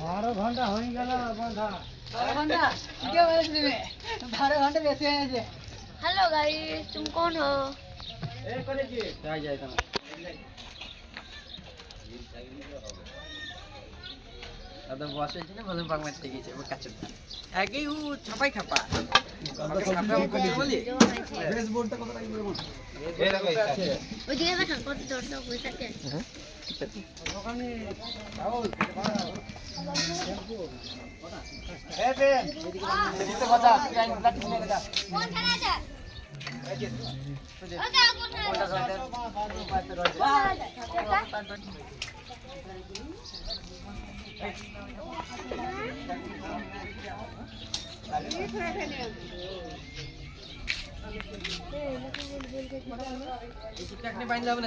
বারো ঘণ্টা হয়ে গেল বন্ধা। বারো ঘণ্টা? ঠিকই বলেছ তুমি। বারো ঘণ্টা বেশি হয়ে গেছে। হ্যালো গাই তুমি কোন হো যাই যাই তোমার দাদা বসে আছে না বলে বাংলা থেকে গেছে ও কাছে একই ও ছাপাই খাপা ওটা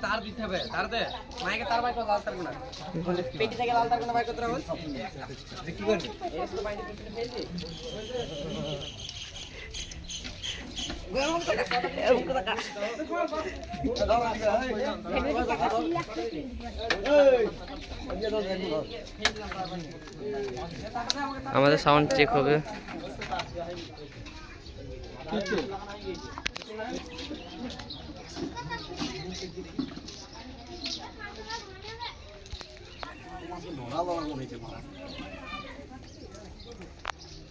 তার দিতে হবে। তার দে। মাইকে তার বাইক লাল তার কোনা পেটি থেকে লাল তার কোনা বাইক হবে কি করবি আমাদের সাউন্ড চেক হবে। দাঁড়াতে রিচার্জ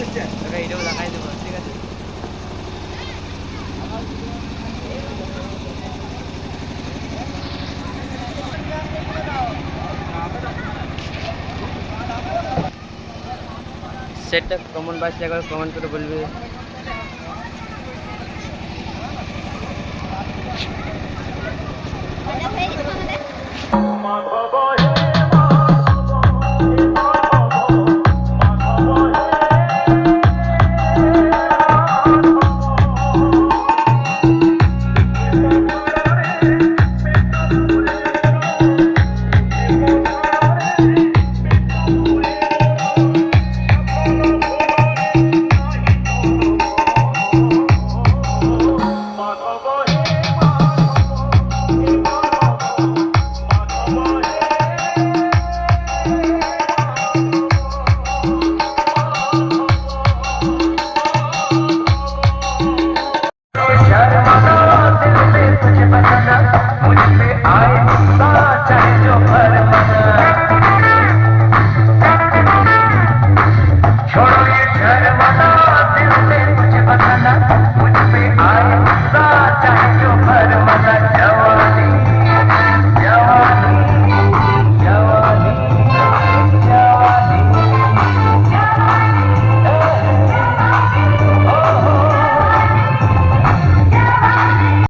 তোকে এটাও দেখাই দেবো ঠিক আছে সেটটা কমন বাসলে একবার কমেন্ট করে বলবে मुझे बताना मुझ पे आए साथ